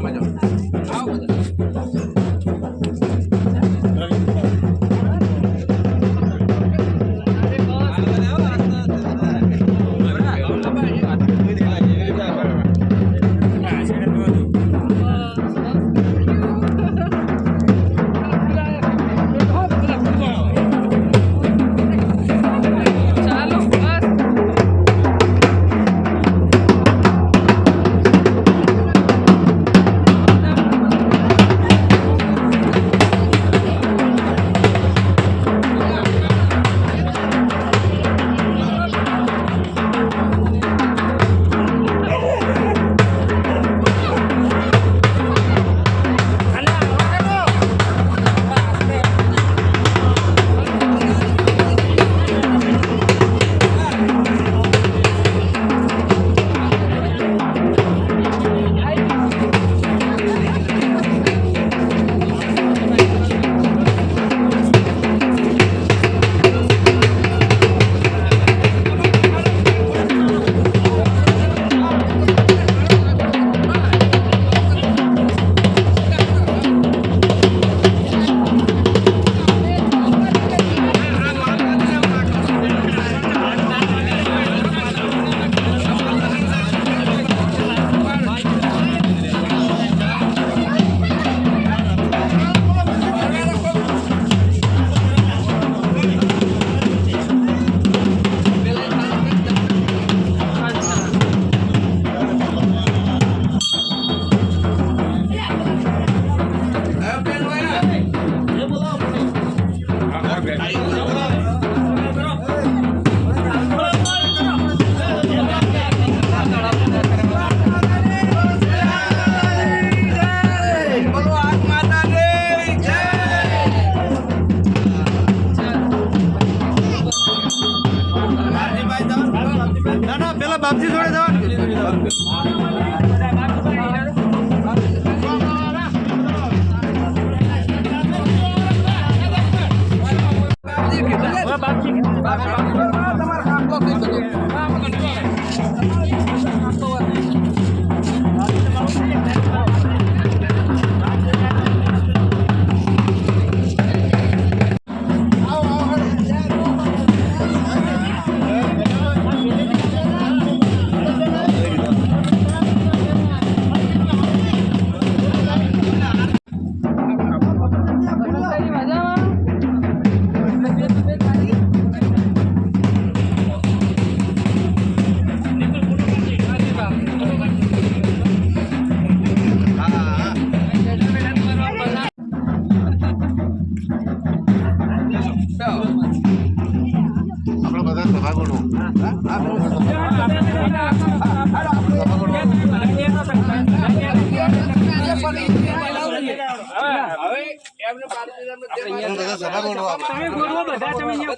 ચાલો તમે બધા તમે અહીંયા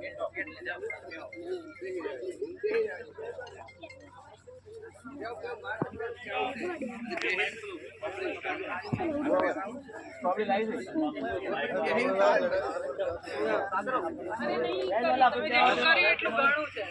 બધા સભાગુણો જેવું કરીએ એટલું ઘણું છે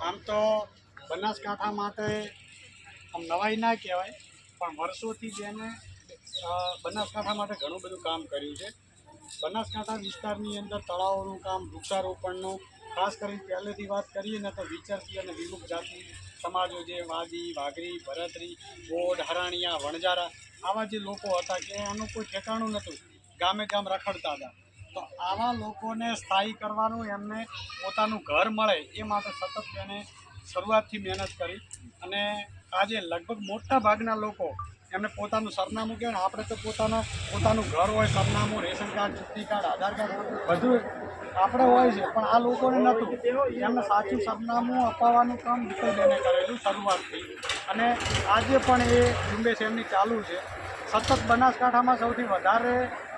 આમ તો બનાસકાંઠા માટે આમ નવાઈ ના કહેવાય પણ વર્ષોથી જેને બનાસકાંઠા માટે ઘણું બધું કામ કર્યું છે. બનાસકાંઠા વિસ્તારની અંદર તળાવોનું કામ વૃક્ષારોપણનું ખાસ કરીને પહેલેથી વાત કરીએ ને તો વિચારતી અને વિમુખ જાતિ સમાજો જે વાદી, વાઘરી, ભરતરી બોડ હરાણિયા વણજારા આવા જે લોકો હતા કે એનું કોઈ ઠેકાણું નહોતું. ગામે ગામ રખડતા હતા. તો આવા લોકોને સ્થાયી કરવાનું એમને પોતાનું ઘર મળે એ માટે સતત એને શરૂઆતથી મહેનત કરી અને આજે લગભગ મોટા ભાગના લોકો એમને પોતાનું સરનામું કહેવાય ને આપણે તો પોતાના પોતાનું ઘર હોય, સરનામું, રેશન કાર્ડ ચૂંટણી કાર્ડ, આધાર કાર્ડ, બધું આપણે હોય છે. પણ આ લોકોને નહોતું. એમને સાચું સરનામું અપાવવાનું કામ વિકલબેને કરેલું શરૂઆતથી. અને આજે પણ એ ઝુંબેશ એમની ચાલુ છે. સતત બનાસકાંઠામાં સૌથી વધારે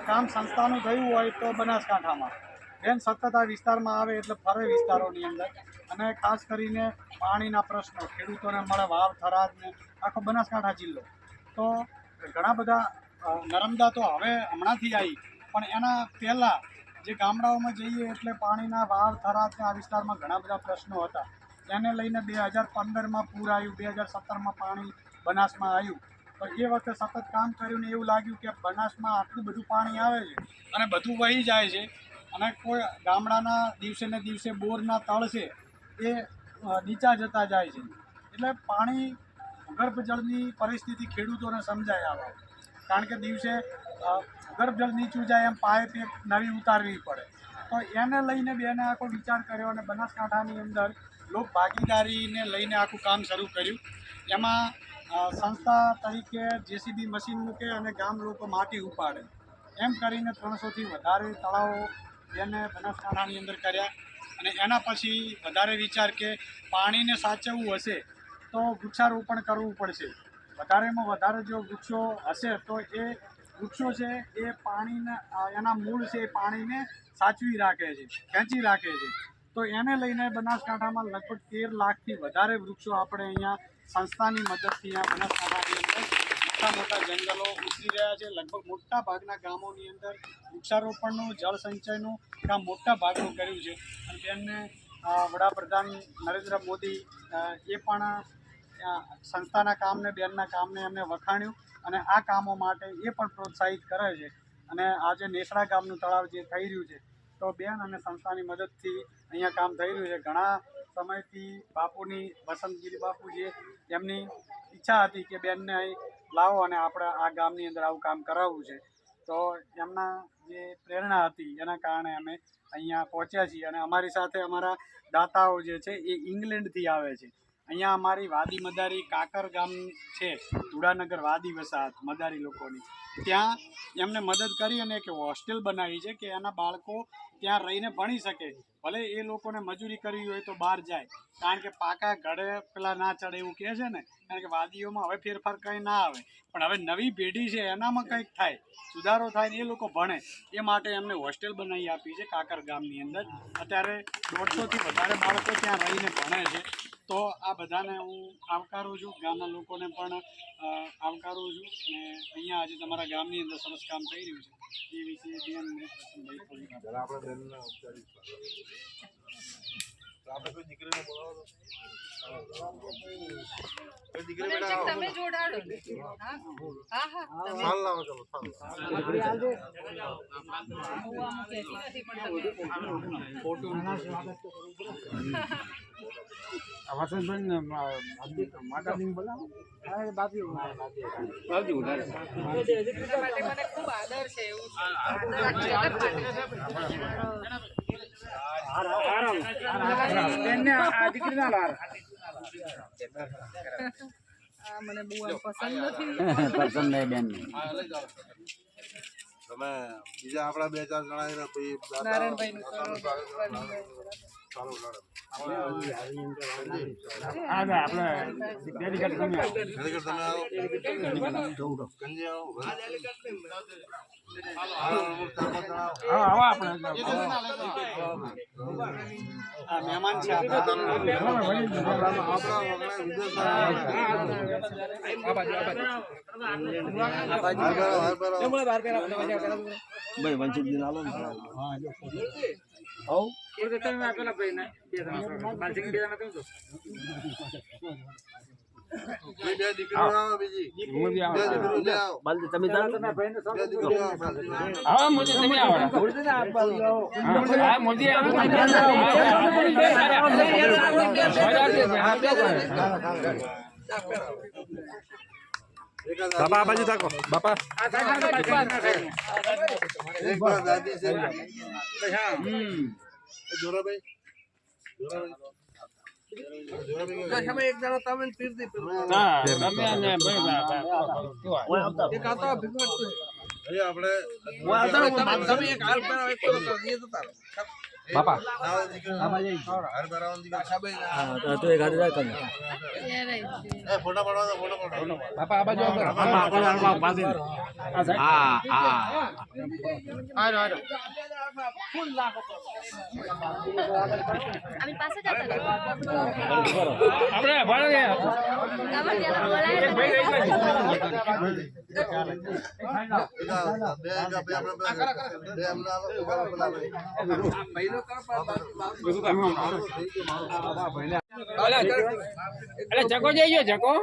કામ સંસ્થાનું થયું હોય તો બનાસકાંઠામાં. બેન, સતત આ વિસ્તારમાં આવે એટલે ફરે વિસ્તારોની અંદર. અને ખાસ કરીને પાણીના પ્રશ્નો, ખેડૂતોને મળે, વાવ, થરાદને, આખો બનાસકાંઠા જિલ્લો. તો ઘણા બધા નર્મદા તો હવે હમણાંથી આવી. પણ એના પહેલાં જે ગામડાઓમાં જઈએ એટલે પાણીના વાવ, થરાદ ને આ વિસ્તારમાં ઘણા બધા પ્રશ્નો હતા. એને લઈને બે હજાર પંદરમાં પૂર આવ્યું, બે હજાર સત્તરમાં પાણી બનાસમાં આવ્યું. તો એ વખતે સતત કામ કર્યું ને એવું લાગ્યું કે બનાસમાં આટલું બધું પાણી આવે છે અને બધું વહી જાય છે અને કોઈ ગામડાના દિવસે ને દિવસે બોરના તળ છે એ નીચા જતા જાય છે. એટલે પાણી ભૂગર્ભ જળની પરિસ્થિતિ ખેડૂતોને સમજાય આવે. કારણ કે દિવસે ભૂગર્ભજળ નીચું જાય એમ પાઇપ એક નવી ઉતારવી પડે. તો એને લઈને બેને આખો વિચાર કર્યો અને બનાસકાંઠાની અંદર લોક ભાગીદારીને લઈને આખું કામ શરૂ કર્યું. એમાં સંસ્થા તરીકે જેસીબી મશીન મૂકે અને ગામ લોકો માટી ઉપાડે. એમ કરીને ત્રણસોથી વધારે તળાવો એને બનાસકાંઠાની અંદર કર્યા. અને એના પછી વધારે વિચાર કે પાણીને સાચવવું હશે તો વૃક્ષારોપણ કરવું પડશે. વધારેમાં વધારે જો વૃક્ષો હશે તો એ વૃક્ષો છે એ પાણીને, એના મૂળ છે એ પાણીને સાચવી રાખે છે, ખેંચી રાખે છે. તો એને લઈને બનાસકાંઠામાં લગભગ તેર લાખથી વધારે વૃક્ષો આપણે અહીંયા સંસ્થાની મદદથી અહીંયા બનાસકાંઠાની અંદર મોટા મોટા જંગલો ઉતરી રહ્યા છે. લગભગ મોટા ભાગના ગામોની અંદર વૃક્ષારોપણનું, જળ સંચયનું કામ મોટા ભાગનું કર્યું છે. અને તેમને વડાપ્રધાન નરેન્દ્ર મોદી એ પણ સંસ્થાના કામને, બેનના કામને એમને વખાણ્યું અને આ કામો માટે એ પણ પ્રોત્સાહિત કરે છે. અને આજે નેસડા ગામનું તળાવ જે થઈ રહ્યું છે, તો બેન અને સંસ્થાની મદદથી અહીંયા કામ થઈ રહ્યું છે. ઘણા સમયથી બાપુની, વસંતગીરી બાપુ જે, એમની ઈચ્છા હતી કે બેનને અહીં લાવો અને આપણે આ ગામની અંદર આવું કામ કરાવવું છે. તો એમના જે પ્રેરણા હતી, એના કારણે અમે અહીંયા પહોંચ્યા છીએ. અને અમારી સાથે અમારા દાતાઓ જે છે, એ ઇંગ્લેન્ડથી આવે છે. અહીંયા અમારી વાદી મદારી કાકર ગામ છે, ધુડાનગર વાદી વસાહત, મદારી લોકોની. ત્યાં એમને મદદ કરી અને એક હોસ્ટેલ બનાવી છે કે એના બાળકો ત્યાં રહીને ભણી શકે. ભલે એ લોકોને મજૂરી કરવી હોય તો બહાર જાય. કારણ કે પાકા ઘડે પેલા ના ચડે એવું કહે છે ને, કારણ કે વાદીઓમાં હવે ફેરફાર કંઈ ના આવે. પણ હવે નવી પેઢી છે એનામાં કંઈક થાય, સુધારો થાય ને એ લોકો ભણે. એ માટે એમને હોસ્ટેલ બનાવી આપી છે કાકર ગામની અંદર. અત્યારે દોઢસોથી વધારે બાળકો ત્યાં રહીને ભણે છે. તો આ બધાને હું આવકારું છું. ગામના લોકોને પણ આવકારું છું અને અહીંયા આજે તમારા ગામની અંદર સરસ કામ થઈ રહ્યું છે. એ વિશે બેન આપણે કોઈ દીકરીને બોલાવો તમે જોડાડો હા? હા લાવો ચલો સાલ. મને ખૂબ આદર છે એવું છે આદર આ જગત માટે આ મને બહુ પસંદ નથી. પસંદ નહીં બેન. તમે બીજા આપણા બે ચાર જણા નારાયણભાઈ મહેમાન છે આપણા. ભાઈ વંશી દિન આલો ભાઈ, બે દીકરીઓ આવો બીજી. બે દીકરીઓ લે આવો. બાલજી બે દીકરીઓ આવો શાંતિથી. હા મોદી તમે એકાદ બાપા આ બાજુ તાકો બાપા. આપણે બાપા તો એક હાથ જાય તમે ફોટો પાડવા ફોટો પાડો બાપા આ બાજુ હા હા આરો આરો আমি পাশে যাতাম আমরা ভালো গে আমার যেন বলায় না ভাই ভাই ভাই আমরা আমরা আমরা আমরা અરે ચકો જઈ ગયો જકો અરે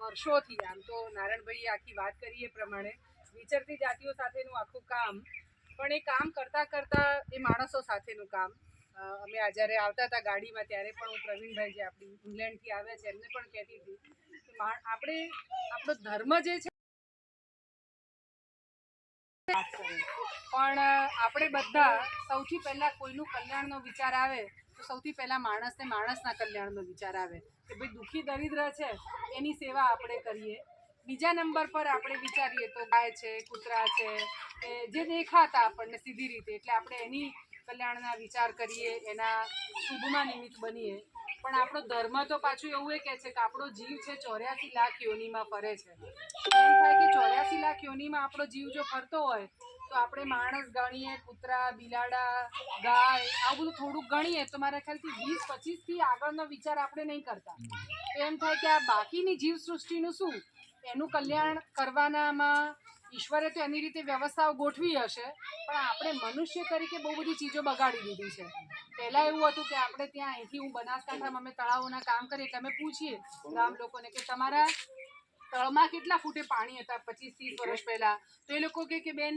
વર્ષોથી આમ તો નારાયણભાઈ આખી વાત કરી એ પ્રમાણે વિચરતી જાતિઓ સાથેનું આખું કામ, પણ એ કામ કરતા કરતા એ માણસો સાથેનું કામ. અમે આ જ્યારે આવતા હતા ગાડીમાં ત્યારે પણ હું પ્રવીણભાઈ જે આપણી ઇંગ્લેન્ડથી આવ્યા છે એમને પણ કહેતી હતી. આપણે, આપણો ધર્મ જે છે પણ આપણે બધા સૌથી પહેલા કોઈનું કલ્યાણનો વિચાર આવે, તો સૌથી પહેલા માણસને માણસના કલ્યાણનો વિચાર આવે. કે ભાઈ દુઃખી દરિદ્ર છે, એની સેવા આપણે કરીએ. બીજા નંબર પર આપણે વિચારીએ તો ગાય છે, કૂતરા છે જે દેખાતા આપણને સીધી રીતે, એટલે આપણે એની કલ્યાણના વિચાર કરીએ, એના શુભમાં નિમિત્ત બનીએ. પણ આપણો ધર્મ તો પાછું એવું એ કહે છે કે આપણો જીવ છે ચોર્યાસી લાખ યોનીમાં ફરે છે. એમ થાય કે ચોર્યાસી લાખ યોનીમાં આપણો જીવ જો ફરતો હોય, તો આપણે માણસ ગણીએ, કૂતરા, બિલાડા, ગાય, આવું બધું થોડુંક ગણીએ તો મારા ખ્યાલથી વીસ પચીસથી આગળનો વિચાર આપણે નહીં કરતા. એમ થાય કે આ બાકીની જીવ સૃષ્ટિનું શું? એનું કલ્યાણ કરવાનામાં ઈશ્વરે તો એની રીતે વ્યવસ્થાઓ ગોઠવી હશે, પણ આપણે મનુષ્ય તરીકે બહુ બધી ચીજો બગાડી દીધી છે. પહેલાં એવું હતું કે આપણે ત્યાં અહીંથી હું બનાસકાંઠામાં અમે તળાવોના કામ કરીએ અમે પૂછીએ ગામ લોકોને કે તમારા તળમાં કેટલા ફૂટે પાણી હતા? પચીસ ત્રીસ વર્ષ પહેલા. તો એ લોકો કે કે બેન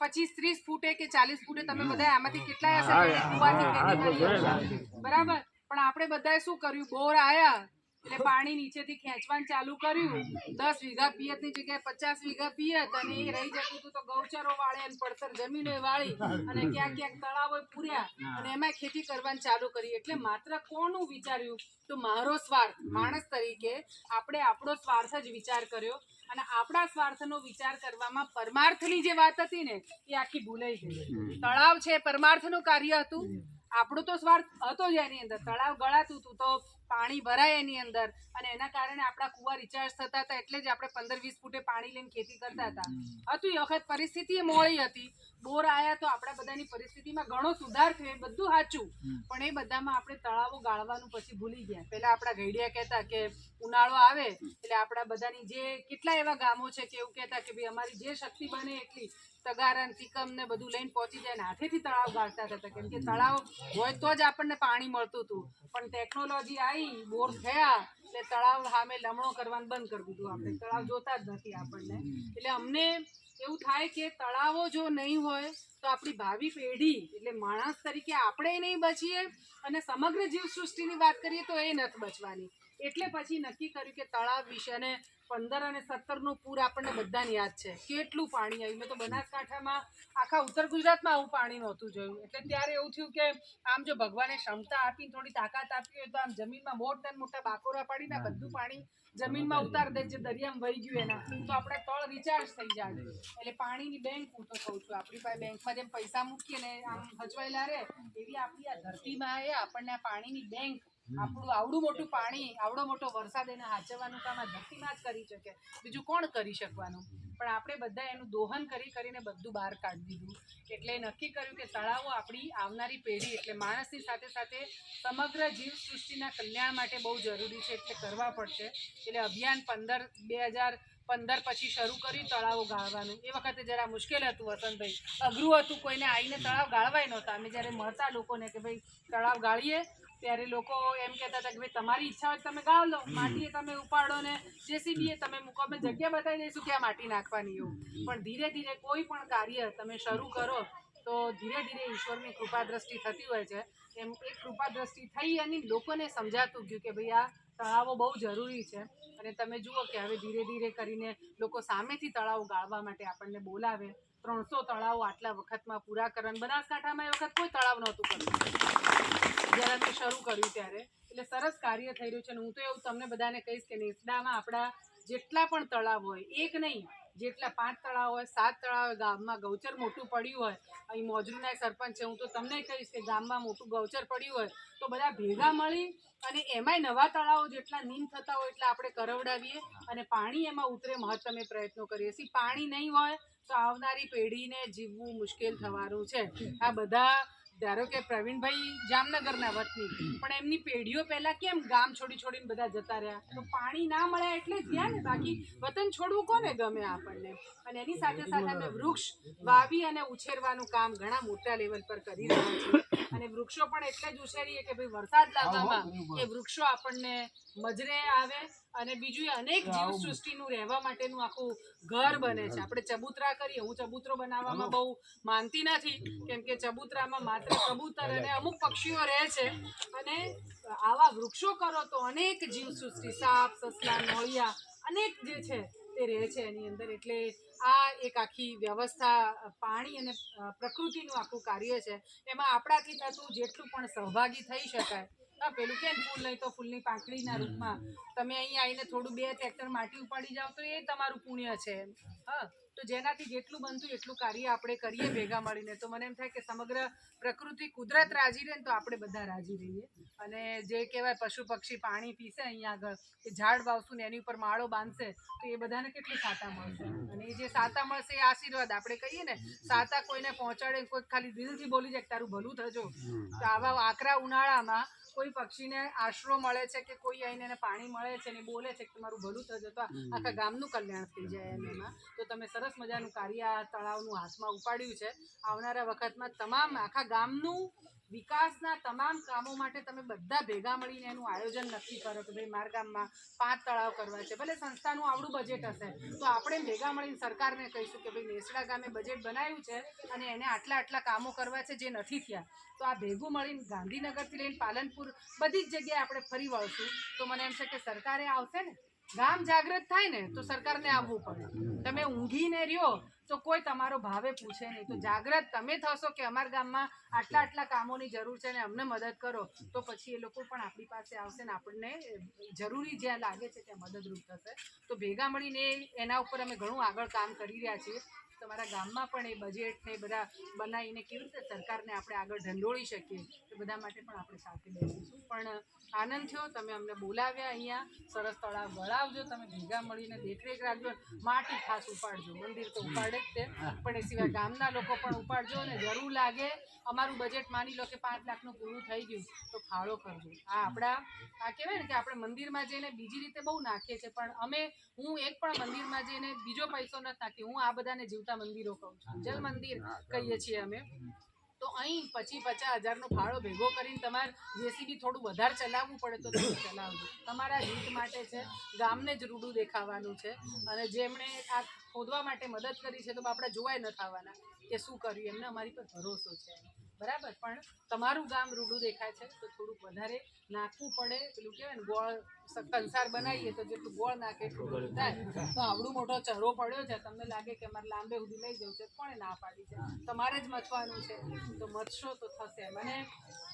પચીસ ત્રીસ ફૂટે કે ચાલીસ ફૂટે તમે બધા આમાંથી કેટલાય હશે? કે કૂવાથી ખેતી કરી હશે. બરાબર? પણ આપણે બધાએ શું કર્યું? બોર આયા. એટલે પાણી નીચેથી ખેંચવાનું ચાલુ કર્યું. દસ વીઘા પિયતની જગ્યાએ પચાસ વીઘા પિયત અને એ રહી જતું હતું તો ગૌચરો વાળે અને પડતર જમીનો વાળી અને ક્યાંક ક્યાંક તળાવો પૂર્યા અને એમાં ખેતી કરવાનું ચાલુ કરી એટલે માત્ર કોનું વિચાર્યું? તો મારો સ્વાર્થ, માણસ તરીકે આપણે આપણો સ્વાર્થ જ વિચાર કર્યો અને આપણા સ્વાર્થનો વિચાર કરવામાં પરમાર્થની જે વાત હતી ને, એ આખી ભૂલાઈ ગઈ. તળાવ છે પરમાર્થનું કાર્ય હતું. આપણો તો સ્વાર્થ હતો જ એની અંદર. તળાવ ગળાતું હતું તો પાણી ભરાય એની અંદર અને એના કારણે આપણા કુવા રિચાર્જ થતા હતા એટલે જ આપણે પંદર વીસ ફૂટે પાણી લઈને ખેતી કરતા હતા. હતું એ વખત પરિસ્થિતિ મોડી હતી. બોર આયા તો આપણા બધાની પરિસ્થિતિમાં ઘણો સુધાર થયો એ બધું સાચું. પણ એ બધામાં આપણે તળાવો ગાળવાનું પછી ભૂલી ગયા. પહેલા આપણા ઘડિયા કહેતા કે ઉનાળો આવે એટલે આપણા બધાની જે કેટલા એવા ગામો છે કે એવું કહેતા કે ભાઈ અમારી જે શક્તિ બને એટલી. તગારા ને તિકમ ને બધું લઈને પહોંચી જાય ને હાથેથી તળાવ ગાળતા હતા કેમ કે તળાવ હોય તો જ આપણને પાણી મળતું હતું. પણ ટેકનોલોજી આવી બોર થયા, એટલે તળાવ સામે લમણો કરવાનું બંધ કરી દીધું આપણે. તળાવ જોતા જ નથી આપણને. એટલે અમને એવું થાય કે તળાવો જો નહીં હોય, તો આપણી ભાવિ પેઢી, એટલે માણસ તરીકે આપણે નહીં બચીએ અને સમગ્ર જીવસૃષ્ટિની વાત કરીએ તો એ નથી બચવાની. એટલે પછી નક્કી કર્યું કે તળાવ વિશે અને પંદર અને સત્તરનું પૂર આપણને બધાને યાદ છે. કેટલું પાણી આવ્યું? મેં તો બનાસકાંઠામાં, આખા ઉત્તર ગુજરાતમાં આવું પાણી નહોતું જોયું. એટલે ત્યારે એવું થયું કે આમ જો ભગવાને ક્ષમતા આપી થોડી તાકાત આપી હોય તો આમ જમીનમાં મોટા મોટા બાકોરા પાડીને બધું પાણી જમીનમાં ઉતાર દે, જે દરિયામાં વહી ગયું એના. તો આપણે તળ રિચાર્જ થઈ જાય. એટલે પાણીની બેંક હું તો કહું છું, આપણી પાસે બેંકમાં જેમ પૈસા મૂકીએ ને આમ હજવાયેલા રહે, એવી આપણી આ ધરતીમાં એ આપણને આ પાણીની બેંક આપણું આવડું મોટું પાણી આવડો મોટો વરસાદ એને હાચવવાનું કામ આ ધરતીમાં જ કરી શકે. બીજું કોણ કરી શકવાનું? પણ આપણે બધા એનું દોહન કરી કરીને બધું બહાર કાઢી દીધું. એટલે નક્કી કર્યું કે તળાવો આપણી આવનારી પેઢી એટલે માણસની સાથે સાથે સમગ્ર જીવ સૃષ્ટિના કલ્યાણ માટે બહુ જરૂરી છે એટલે કરવા પડશે. એટલે અભિયાન પંદર બે હજાર પંદર પછી શરૂ કર્યું તળાવો ગાળવાનું. એ વખતે જરા મુશ્કેલ હતું વસંતભાઈ. અઘરું હતું કોઈને આવીને તળાવ ગાળવાય નહોતા. અમે જ્યારે મળતા લોકોને કે ભાઈ તળાવ ગાળીએ ત્યારે લોકો એમ કહેતા હતા કે ભાઈ તમારી ઈચ્છા હોય તમે ગાળ લો. માટીએ તમે ઉપાડો ને જેસીબીએ તમે મૂકો અમે જગ્યા બતાવી દઈશું કે આ માટી નાખવાની એવું. પણ ધીરે ધીરે કોઈ પણ કાર્ય તમે શરૂ કરો તો ધીરે ધીરે ઈશ્વરની કૃપા દ્રષ્ટિ થતી હોય છે. એમ એક કૃપા દ્રષ્ટિ થઈ અને લોકોને સમજાતું ગયું કે ભાઈ આ તળાવો બહુ જરૂરી છે. અને તમે જુઓ કે હવે ધીરે ધીરે કરીને લોકો સામેથી તળાવ ગાળવા માટે આપણને બોલાવે. ત્રણસો તળાવો આટલા વખતમાં પૂરા કરવાનું બનાસકાંઠામાં એ વખત કોઈ તળાવ નહોતું કર્યું. જ્યારે મેં શરૂ કર્યું ત્યારે. એટલે સરસ કાર્ય થઈ રહ્યું છે અને હું તો એવું તમને બધાને કહીશ કે નેસડામાં આપણા જેટલા પણ તળાવ હોય, એક નહીં જેટલા પાંચ તળાવ હોય, સાત તળાવ હોય, ગામમાં ગૌચર મોટું પડ્યું હોય, અહીં મોજરૂના સરપંચ છે, હું તો તમને કહીશ કે ગામમાં મોટું ગૌચર પડ્યું હોય, તો બધા ભેગા મળી અને એમાંય નવા તળાવો જેટલા નીમ થતા હોય એટલા આપણે કરવડાવીએ અને પાણી એમાં ઉતરે મહત્તમે પ્રયત્નો કરીએ. છીએ પાણી નહીં હોય તો આવનારી પેઢીને જીવવું મુશ્કેલ થવાનું છે. આ બધા ધારો કે પ્રવીણભાઈ જામનગરના વતની, પણ એમની પેઢીઓ પહેલા કેમ ગામ છોડી છોડીને બધા જતા રહ્યા? તો પાણી ના મળ્યા એટલે ગયા ને બાકી વતન છોડવું કોને ગમે આપણને? અને એની સાથે સાથે અમે વૃક્ષ વાવી અને ઉછેરવાનું કામ ઘણા મોટા લેવલ પર કરી રહ્યા છીએ. અને વૃક્ષો પણ એટલે જ ઉછેરીએ કે ભાઈ વરસાદ લાવવામાં એ વૃક્ષો આપણને મજરે આવે અને બીજું એ અનેક જીવ સૃષ્ટિનું રહેવા માટેનું આખું ઘર બને છે. આપણે ચબૂતરા કરીએ. હું ચબૂતરો બનાવવામાં બહુ માનતી નથી કેમ કે ચબૂતરામાં માત્ર કબૂતર અને અમુક પક્ષીઓ રહે છે. અને આવા વૃક્ષો કરો તો અનેક જીવ સૃષ્ટિ સાપ સસલા નોળિયા અનેક જે છે તે રહે છે એની અંદર. એટલે આ એક આખી વ્યવસ્થા પાણી અને પ્રકૃતિનું આખું કાર્ય છે. એમાં આપણાથી થતું જેટલું પણ સહભાગી થઈ શકાય. પેલું કેમ ફૂલ નહીં તો ફૂલની પાંખડીના રૂપમાં. તમે અહીં આવીને થોડું બે ટ્રેક્ટર માટી ઉપાડી જાઓ તો એ તમારું પુણ્ય છે હા. તો જેનાથી જેટલું બનતું એટલું કાર્ય આપણે કરીએ ભેગા મળીને. તો મને એમ થાય કે સમગ્ર પ્રકૃતિ કુદરત રાજી રહે ને તો આપણે બધા રાજી રહીએ. અને જે કહેવાય પશુ પક્ષી પાણી પીશે અહીંયા આગળ, કે ઝાડ વાવશું ને એની ઉપર માળો બાંધશે, તો એ બધાને કેટલી સાતા મળશે? અને એ જે સાતા મળશે એ આશીર્વાદ આપણે કહીએ ને, સાતા કોઈને પહોંચાડે કોઈ ખાલી દિલથી બોલી જાય તારું ભલું થજો. તો આવા આકરા ઉનાળામાં કોઈ પક્ષીને આશરો મળે છે કે કોઈ આવીને એને પાણી મળે છે ને બોલે છે કે તમારું ભલું થશે તો આખા ગામનું કલ્યાણ થઈ જાય એમ એમાં. તો તમે સરસ મજાનું કાર્ય આ તળાવનું હાથમાં ઉપાડ્યું છે. આવનારા વખતમાં તમામ આખા ગામનું વિકાસના તમામ કામો માટે તમે બધા ભેગા મળીને એનું આયોજન નક્કી કરો કે ભાઈ મારા ગામમાં પાંચ તળાવ કરવા છે. ભલે સંસ્થાનું આવડું બજેટ હશે, તો આપણે ભેગા મળીને સરકારને કહીશું કે ભાઈ નેસડા ગામે બજેટ બનાવ્યું છે અને એને આટલા આટલા કામો કરવા છે જે નથી થયા. તો આ ભેગું મળીને ગાંધીનગરથી લઈને પાલનપુર બધી જ જગ્યાએ આપણે ફરી વળશું. તો મને એમ છે કે સરકારે આવશે ને? ગામ જાગૃત થાય ને, તો સરકારને આવવું પડે. તમે ઊંઘીને રહ્યો તો કોઈ તમારો ભાવે પૂછે નહીં. તો જાગ્રત તમે થશો કે અમારા ગામમાં આટલા આટલા કામોની જરૂર છે ને અમને મદદ કરો તો પછી એ લોકો પણ આપણી પાસે આવશે ને આપણને જરૂરી જ્યાં લાગે છે ત્યાં મદદરૂપ થશે. તો ભેગા મળીને એના ઉપર અમે ઘણું આગળ કામ કરી રહ્યા છીએ. તમારા ગામમાં પણ એ બજેટ ને બધા બનાવીને કેવી રીતે સરકારને આપણે આગળ ઢંઢોળી શકીએ એ બધા માટે પણ આપણે સાથે બેસીશું. પણ, આનંદ થયો, તમે અમને બોલાવ્યા અહીંયા. સરસ તળાવ ગળાવજો, તમે ભેગા મળીને દેખરેખ રાખજો માટી ખાસ ઉપાડજો. મંદિર તો ઉપાડે જ તે. પણ એ સિવાય ગામના લોકો પણ ઉપાડજો અને જરૂર લાગે, અમારું બજેટ માની લો કે પાંચ લાખનું પૂરું થઈ ગયું, તો ફાળો કરજો. આ આપણા, આ કહેવાય ને કે આપણે મંદિરમાં જઈને બીજી રીતે બહુ નાખીએ છીએ, પણ અમે, હું એક પણ મંદિરમાં જઈને બીજો પૈસો નથી નાખી, હું આ બધાને જીવતા મંદિરો કહું છું. જલ મંદિર કહીએ છીએ અમે. તો અહીં પછી પચાસ હજારનો ફાળો ભેગો કરીને તમારે જેસીબી થોડું વધારે ચલાવવું પડે તો તમે ચલાવજો. તમારા હિત માટે છે ગામને જ રૂડું દેખાવાનું છે અને જેમણે આ ખોદવા માટે મદદ કરી છે તો આપણે જોવાય ન થવાના કે શું કર્યું એમને અમારી પર ભરોસો છે. બરાબર, પણ તમારું ગામ રૂડું દેખાય છે, તો થોડુંક વધારે નાખવું પડે, પેલું કહેવાય ને, ગોળ કંસાર બનાવીએ તો જેટલું ગોળ નાખે એટલું થાય. તો આવડું મોટો ચહેરો પડ્યો છે, તમને લાગે કે અમારે લાંબે સુધી લઈ જવું છે કોણે ના પાડી છે? તમારે જ મથવાનું છે, તો મથશો તો થશે મને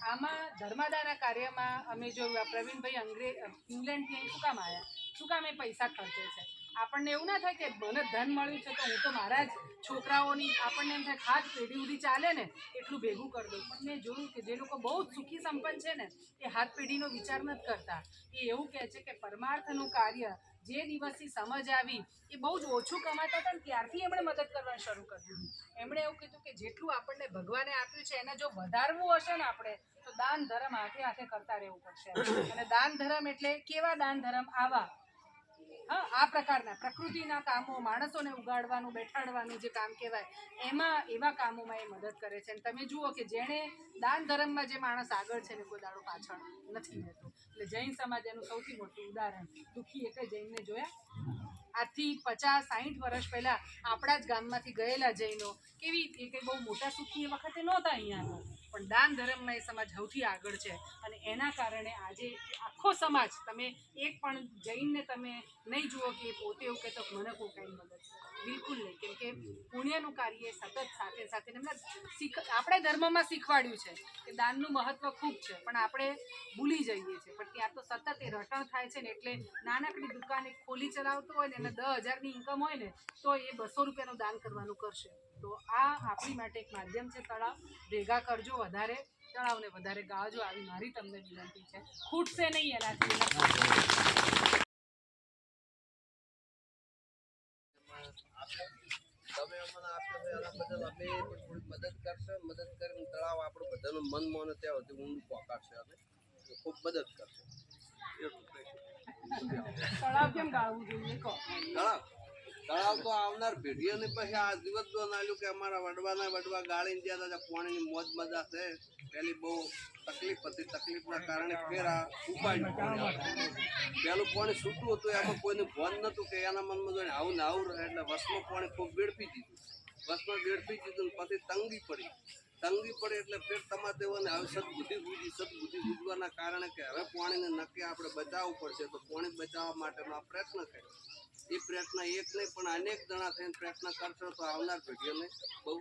આમાં ધર્માદાના કાર્યમાં અમે જોયું આ પ્રવીણભાઈ અંગ્રેજ ઇંગ્લેન્ડથી અહીં શું કામ આવ્યા શું કામ એ પૈસા ખર્ચે છે? આપણને એવું ના થાય કે મને ધન મળ્યું છે તો હું તો મારા જ છોકરાઓની આપણને એમ થાય ખાસ પેઢી સુધી ચાલે ને એટલું ભેગું કરી દઉં. પણ મેં જોયું કે જે લોકો બહુ જ સુખી સંપન્ન છે ને, એ હાથ પેઢીનો વિચાર નથી કરતા. એ એવું કહે છે કે પરમાર્થનું કાર્ય જે દિવસથી સમજ આવી, એ બહુ જ ઓછું કમાતા હતા ને ત્યારથી એમણે મદદ કરવાનું શરૂ કર્યું એમણે એવું કીધું કે જેટલું આપણને ભગવાને આપ્યું છે, એને જો વધારવું હશે ને આપણે, તો દાન ધર્મ હાથે હાથે કરતા રહેવું પડશે. અને દાન ધર્મ એટલે કેવા દાન ધર્મ? આવા હા, આ પ્રકારના પ્રકૃતિના કામો, માણસોને ઉગાડવાનું, બેઠાડવાનું જે કામ કહેવાય, એમાં, એવા કામોમાં એ મદદ કરે છે. અને તમે જુઓ કે જેણે દાન ધર્મમાં જે માણસ આગળ છે ને, કોઈ દાડો પાછળ નથી રહેતો. એટલે જૈન સમાજ એનું સૌથી મોટું ઉદાહરણ. દુઃખી એક જૈનને જોયા? આજથી પચાસ સાહીઠ વર્ષ પહેલાં આપણા જ ગામમાંથી ગયેલા જૈનો, કેવી એ કંઈ બહુ મોટા સુખી એ વખતે નહોતા અહીંયા પણ દાન ધર્મમાં એ સમાજ સૌથી આગળ છે. અને એના કારણે આજે આખો સમાજ, તમે એક પણ જૈનને તમે નહીં જુઓ કે પોતે એવું કે મને કોઈ કાંઈ મદદ બિલકુલ નહીં. કેમ કે પુણ્યનું કાર્ય સતત સાથે સાથે એમને શીખ, આપણે ધર્મમાં શીખવાડ્યું છે કે દાનનું મહત્વ ખૂબ છે, પણ આપણે ભૂલી જઈએ છીએ. પણ ત્યાં તો સતત એ રટણ થાય છે ને એટલે નાનકડી દુકાન ખોલી ચલાવતો હોય ને, એને દસ હજારની ઇન્કમ હોય ને, તો એ બસો રૂપિયાનું દાન કરવાનું કરશે. તો આ આપણી માટે એક માધ્યમ છે તળાવ. ભેગા કરજો વધારે તળાવને વધારે ગાળજો આવી મારી તમને વિનંતી છે. ખૂટશે નહીં એનાથી. તમે અમને આપ્યો છે એના બદલ અમે પણ થોડી મદદ કરશે. મદદ કરીને તળાવ આપણું બધાનું મન મોને ત્યાં સુધી ઊંડું અમે તો ખૂબ મદદ કરશે. તળાવ કેમ ગાળવું જોઈએ? તળાવ? તળાવ તો આવનાર પેઢીઓને પછી આ દિવસ જો નાલ્યું કે અમારા વડવાના વડવા ગાળીને ગયા હતા પાણીની મોજ મજા છે, પેલી બહુ તકલીફ હતી. તકલીફના કારણે ફેર આ ઉપાડ્યું પેલું પાણી છૂટું હતું, એમાં કોઈને ભોન નતું કે એના મનમાં જોઈને આવું ને આવું રહે. એટલે વસમાં પાણી ખૂબ વેડફી દીધું. વસમાં વેડફી દીધું પછી તંગી પડી. તંગી પડે એટલે ફેર તમારે દેવાને હવે સદબુદ્ધિ બુદ્ધિ સદબુદ્ધિ બુજવાના કારણે કે હવે પાણીને નક્કી આપણે બચાવવું પડશે. તો પાણી બચાવવા માટેનો આ પ્રયત્ન કર્યો. એ પ્રયત્ન એક નહીં, પણ અનેક જણા થઈને પ્રયત્ન કરશો તો આવનાર પેઢીઓને બહુ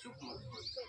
સુખ મળશે.